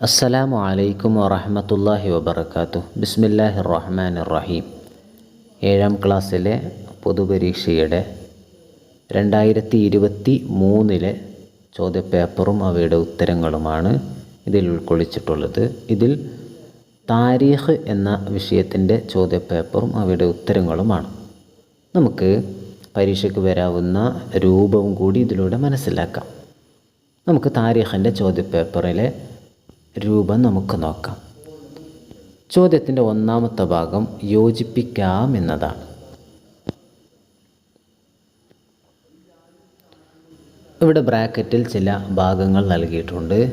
അസ്സലാമു അലൈക്കും വറഹമത്തല്ലാഹി വബർക്കാത്തു ബിസ്മില്ലാഹി റഹ്മാൻ റഹീം ഏഴാം ക്ലാസ്സിലെ പൊതുപരീക്ഷയുടെ രണ്ടായിരത്തി ഇരുപത്തി മൂന്നിലെ ചോദ്യപേപ്പറും അവയുടെ ഉത്തരങ്ങളുമാണ് ഇതിൽ ഉൾക്കൊള്ളിച്ചിട്ടുള്ളത്. ഇതിൽ താരീഖ് എന്ന വിഷയത്തിന്റെ ചോദ്യപേപ്പറും അവയുടെ ഉത്തരങ്ങളുമാണ്. നമുക്ക് പരീക്ഷയ്ക്ക് വരാവുന്ന രൂപവും കൂടി ഇതിലൂടെ മനസ്സിലാക്കാം. നമുക്ക് താരീഖിന്റെ ചോദ്യപേപ്പറിലെ രൂപം നമുക്ക് നോക്കാം. ചോദ്യത്തിന്റെ ഒന്നാമത്തെ ഭാഗം യോജിപ്പിക്കാം എന്നതാണ്. ഇവിടെ ബ്രാക്കറ്റിൽ ചില ഭാഗങ്ങൾ നൽകിയിട്ടുണ്ട്.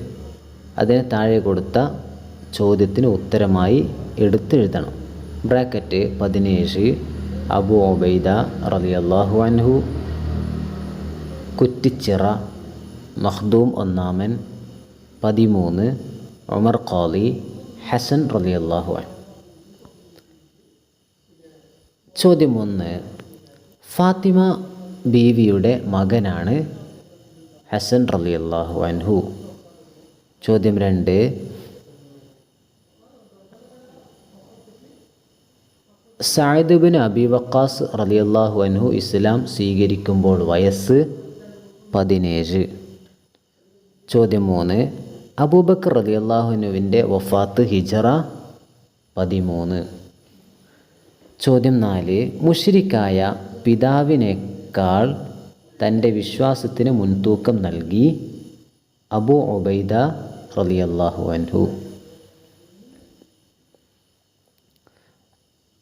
അതിന് താഴെ കൊടുത്ത ചോദ്യത്തിന് ഉത്തരമായി എടുത്തെഴുതണം. ബ്രാക്കറ്റ് പതിനേഴ് അബു ഒബൈദ റളിയല്ലാഹു അൻഹു കുറ്റിച്ചിറ മഖ്ദൂം ഒന്നാമൻ പതിമൂന്ന് ഉമർ ഖാലി ഹസൻ റളിയല്ലാഹു അൻ ചോദ്യം ഒന്ന് ഫാത്തിമ ബീവിയുടെ മകനാണ് ഹസൻ റളിയല്ലാഹു അൻഹു. ചോദ്യം രണ്ട് സായിദ് ബിൻ അബി വക്കാസ് റളിയല്ലാഹു അൻഹു ഇസ്ലാം സ്വീകരിക്കുമ്പോൾ വയസ്സ് പതിനേഴ്. ചോദ്യം മൂന്ന് അബൂബക്കർ റതി അള്ളാഹുനുവിന്റെ വഫാത്ത് ഹിജറ പതിമൂന്ന്. ചോദ്യം നാല് മുഷിരിക്കായ പിതാവിനേക്കാൾ തന്റെ വിശ്വാസത്തിന് മുൻതൂക്കം നൽകി അബു ഒബൈദ റളിയല്ലാഹു അൻഹു.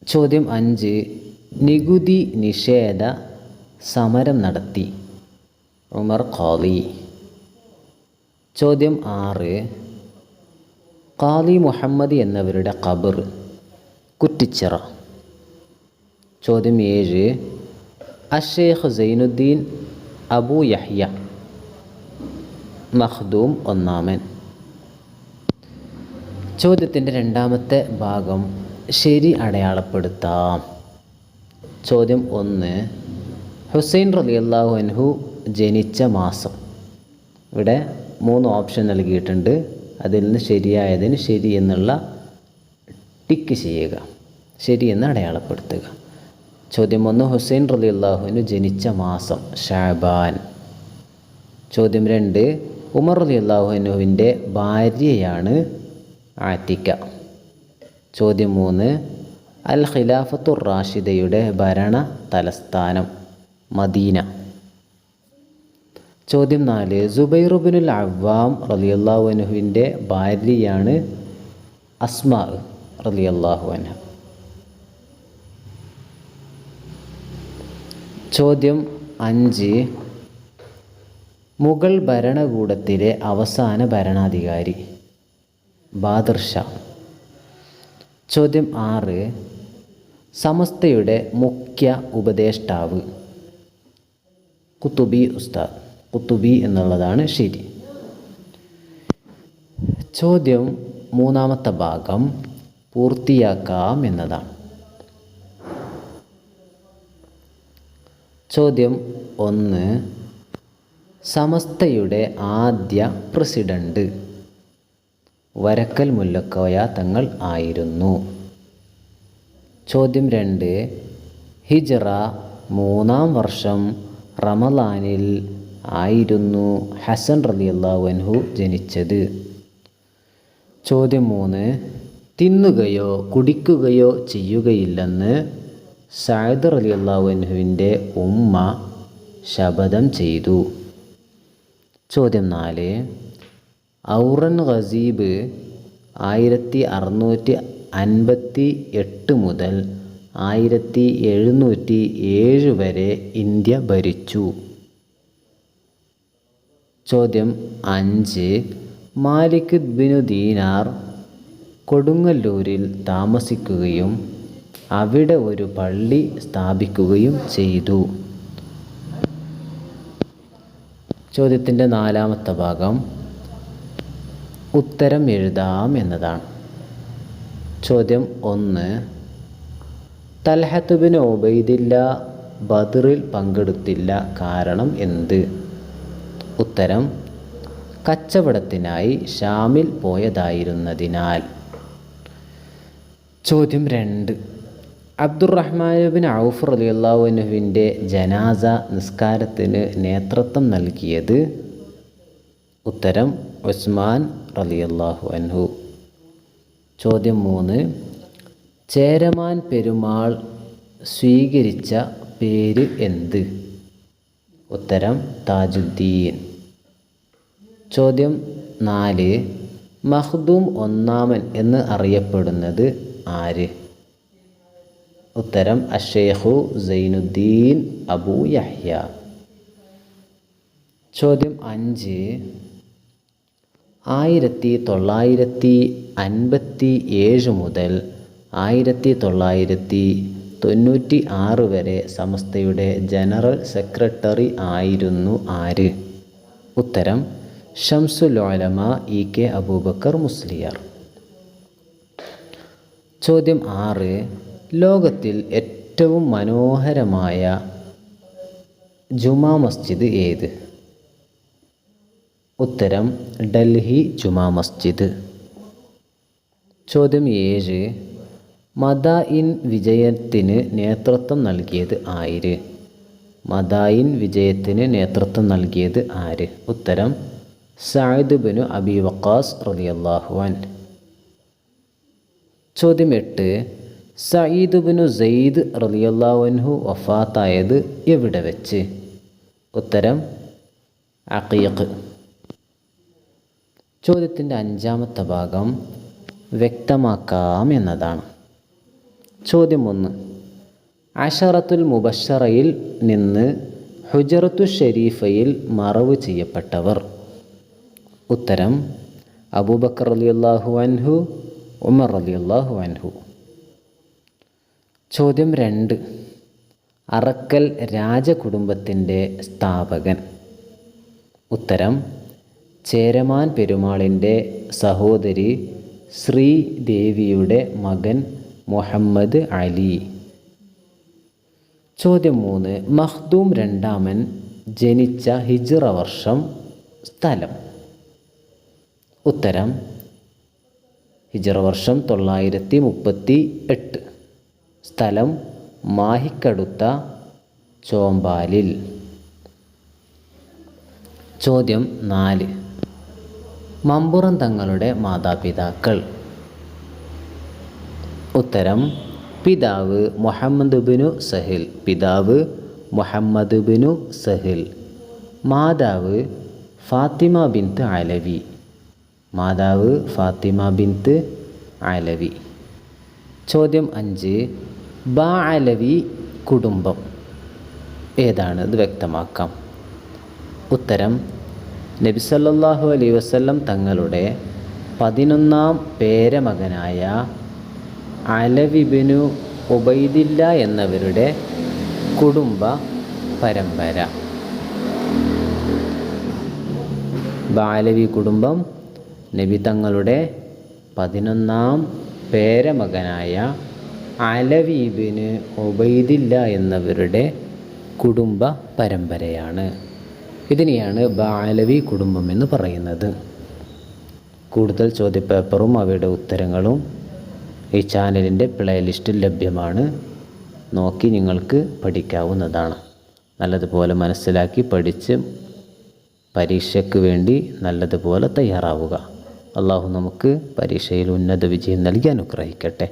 ചോദ്യം അഞ്ച് നികുതി നിഷേധ സമരം നടത്തി. ഉമർ ഖാലി. ചോദ്യം ആറ്. കാലി മുഹമ്മദ് എന്നവരുടെ ഖബർ കുറ്റിച്ചിറ. ചോദ്യം ഏഴ്. അഷേഖ് സൈനുദ്ദീൻ അബു യഹ്യ മഖ്ദൂം ഒന്നാമൻ. ചോദ്യത്തിന്റെ രണ്ടാമത്തെ ഭാഗം ശരി അടയാളപ്പെടുത്താം. ചോദ്യം ഒന്ന്. ഹുസൈൻ റളിയല്ലാഹു അൻഹു ജനിച്ച മാസം. ഇവിടെ മൂന്ന് ഓപ്ഷൻ നൽകിയിട്ടുണ്ട്. അതിൽ നിന്ന് ശരിയായതിന് ശരി എന്നുള്ള ടിക്ക് ചെയ്യുക. ശരി എന്ന് അടയാളപ്പെടുത്തുക. ചോദ്യം ഒന്ന് ഹുസൈൻ റലി അള്ളാഹുവിന് ജനിച്ച മാസം ഷാബാൻ. ചോദ്യം രണ്ട് ഉമർ റളിയല്ലാഹുവിന്റെ ഭാര്യയാണ് ആറ്റിക്ക. ചോദ്യം മൂന്ന് അൽ ഖിലാഫത്തുർ റാഷിദയുടെ ഭരണ തലസ്ഥാനം മദീന. ചോദ്യം നാല് സുബൈറുബിനുൽ അവ്വാം റളിയല്ലാഹു അനുഹുവിന്റെ ഭാര്യയാണ് അസ്മാ റളിയല്ലാഹു അൻഹ. ചോദ്യം അഞ്ച് മുഗൾ ഭരണകൂടത്തിലെ അവസാന ഭരണാധികാരി ബാദർഷ ചോദ്യം ആറ് സമസ്തയുടെ മുഖ്യ ഉപദേഷ്ടാവ് കുത്തുബി ഉസ്താദ്. കുത്തുബി എന്നുള്ളതാണ് ശരി. ചോദ്യം മൂന്നാമത്തെ ഭാഗം പൂർത്തിയാക്കാം എന്നതാണ്. ചോദ്യം ഒന്ന് സമസ്തയുടെ ആദ്യ പ്രസിഡന്റ് വരക്കൽ മുല്ലക്കോയ തങ്ങൾ ആയിരുന്നു. ചോദ്യം രണ്ട് ഹിജറ മൂന്നാം വർഷം റമലാനിൽ ആയിരുന്നു ഹസൻ റളിയല്ലാഹു അൻഹു ജനിച്ചത്. ചോദ്യം മൂന്ന് തിന്നുകയോ കുടിക്കുകയോ ചെയ്യുകയില്ലെന്ന് സായദ് റളിയല്ലാഹു അൻഹുവിന്റെ ഉമ്മ ശപഥം ചെയ്തു. ചോദ്യം നാല് ഔറൻ ഖസീബ് ആയിരത്തി അറുന്നൂറ്റി അൻപത്തി എട്ട് മുതൽ ആയിരത്തി എഴുന്നൂറ്റി ഏഴ് വരെ ഇന്ത്യ ഭരിച്ചു. ചോദ്യം അഞ്ച്. മാലിക് ബിനു ദീനാർ കൊടുങ്ങല്ലൂരിൽ താമസിക്കുകയും അവിടെ ഒരു പള്ളി സ്ഥാപിക്കുകയും ചെയ്തു. ചോദ്യത്തിന്റെ നാലാമത്തെ ഭാഗം ഉത്തരം എഴുതാം എന്നതാണ്. ചോദ്യം ഒന്ന്. തൽഹത്തുബിന് ഒബൈദില്ല ബദറിൽ പങ്കെടുത്തില്ല കാരണം എന്ത്? ഉത്തരം കച്ചവടത്തിനായി ഷാമിൽ പോയതായിരുന്നതിനാൽ. ചോദ്യം രണ്ട്. അബ്ദുറഹ്മാനുബിൻ ഔഫ് റലിയുള്ളാഹുനുവിന്റെ ജനാസ നിസ്കാരത്തിന് നേതൃത്വം നൽകിയത്? ഉത്തരം ഉസ്മാൻ റലിയല്ലാഹു അൻഹു. ചോദ്യം മൂന്ന്. ചേരമാൻ പെരുമാൾ സ്വീകരിച്ച പേര് എന്ത്? ഉത്തരം താജുദ്ദീൻ. ചോദ്യം നാല്. മഖ്ദൂം ഒന്നാമൻ എന്ന് അറിയപ്പെടുന്നത് ആര്? ഉത്തരം അഷേഖു സൈനുദ്ദീൻ അബു യഹ്യ. ചോദ്യം അഞ്ച്. ആയിരത്തി തൊള്ളായിരത്തി അൻപത്തി ഏഴ് മുതൽ ആയിരത്തി തൊള്ളായിരത്തി തൊണ്ണൂറ്റി ആറ് വരെ സംസ്ഥയുടെ ജനറൽ സെക്രട്ടറി ആയിരുന്നു ആര്? ഉത്തരം ഷംസുലോലമ ഇ കെ അബൂബക്കർ മുസ്ലിയർ. ചോദ്യം ആറ്. ലോകത്തിൽ ഏറ്റവും മനോഹരമായ ജുമാ മസ്ജിദ് ഏത്? ഉത്തരം ഡൽഹി ജുമാ മസ്ജിദ്. ചോദ്യം ഏഴ്. മദായിൻ വിജയത്തിന് നേതൃത്വം നൽകിയത് ആര്? മദായിൻ വിജയത്തിന് നേതൃത്വം നൽകിയത് ആര്? ഉത്തരം സായിദ് ബിനു അബി വക്കാസ് റളിയല്ലാഹു അൻ. ചോദ്യം എട്ട് സയ്യിദ് ബിനു സെയ്ദ് റളിയല്ലാഹു അൻഹു വഫാത്തായത് എവിടെ വെച്ച്? ഉത്തരം അഖീഖ് ചോദ്യത്തിന്റെ അഞ്ചാമത്തെ ഭാഗം വ്യക്തമാക്കാം എന്നതാണ്. ചോദ്യം ഒന്ന് അഷറത്തുൽ മുബഷറയിൽ നിന്ന് ഹുജറത്തു ഷെരീഫയിൽ മറവ് ചെയ്യപ്പെട്ടവർ. ഉത്തരം അബൂബക്കർ അലിയല്ലാഹു അൻഹു ഉമർ അലിയല്ലാഹു അൻഹു. ചോദ്യം രണ്ട്. അറക്കൽ രാജകുടുംബത്തിന്റെ സ്ഥാപകൻ. ഉത്തരം ചേരമാൻ പെരുമാളിന്റെ സഹോദരി ശ്രീദേവിയുടെ മകൻ മുഹമ്മദ് അലി. ചോദ്യം മൂന്ന്. മഖ്ദൂം രണ്ടാമൻ ജനിച്ച ഹിജ്റ വർഷം സ്ഥലം. ഉത്തരം. ഹിജ്റ വർഷം തൊള്ളായിരത്തി മുപ്പത്തി എട്ട് സ്ഥലം മാഹിക്കടുത്ത ചോമ്പാലിൽ. ചോദ്യം നാല്. മമ്പുറം തങ്ങളുടെ മാതാപിതാക്കൾ. ഉത്തരം പിതാവ് മുഹമ്മദ് ബിനു സഹിൽ. പിതാവ് മുഹമ്മദ് ബിനു സഹിൽ. മാതാവ് ഫാത്തിമ ബിന്ത് അലവി. മാതാവ് ഫാത്തിമ ബിന്ത് അലവി. ചോദ്യം അഞ്ച്. ബാ അലവി കുടുംബം. ഏതാണ്? ഇത് വ്യക്തമാക്കാം. ഉത്തരം നബി സല്ലല്ലാഹു അലൈഹി വസല്ലം തങ്ങളുടെ പതിനൊന്നാം പേരമകനായ അലവിബിനു ഉബൈദില്ല എന്നവരുടെ കുടുംബ പരമ്പര. ബാലവി കുടുംബം നബി തങ്ങളുടെ പതിനൊന്നാം പേരമകനായ അലവീബിന് ഒബൈദില്ല എന്നവരുടെ കുടുംബ പരമ്പരയാണ്. ഇതിനെയാണ് ബാലവി കുടുംബം എന്ന് പറയുന്നത്. കൂടുതൽ ചോദ്യപേപ്പറും അവയുടെ ഉത്തരങ്ങളും ഈ ചാനലിന്റെ പ്ലേലിസ്റ്റിൽ ലഭ്യമാണ്. നോക്കി നിങ്ങൾക്ക് പഠിക്കാവുന്നതാണ്. നല്ലതുപോലെ മനസ്സിലാക്കി പഠിച്ച് പരീക്ഷയ്ക്ക് വേണ്ടി നല്ലതുപോലെ തയ്യാറാവുക. അള്ളാഹു നമുക്ക് പരീക്ഷയിൽ ഉന്നത വിജയം നൽകി അനുഗ്രഹിക്കട്ടെ.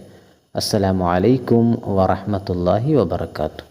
അസ്സലാമു അലൈക്കും വറഹ്മത്തുള്ളാഹി വബർക്കാത്തു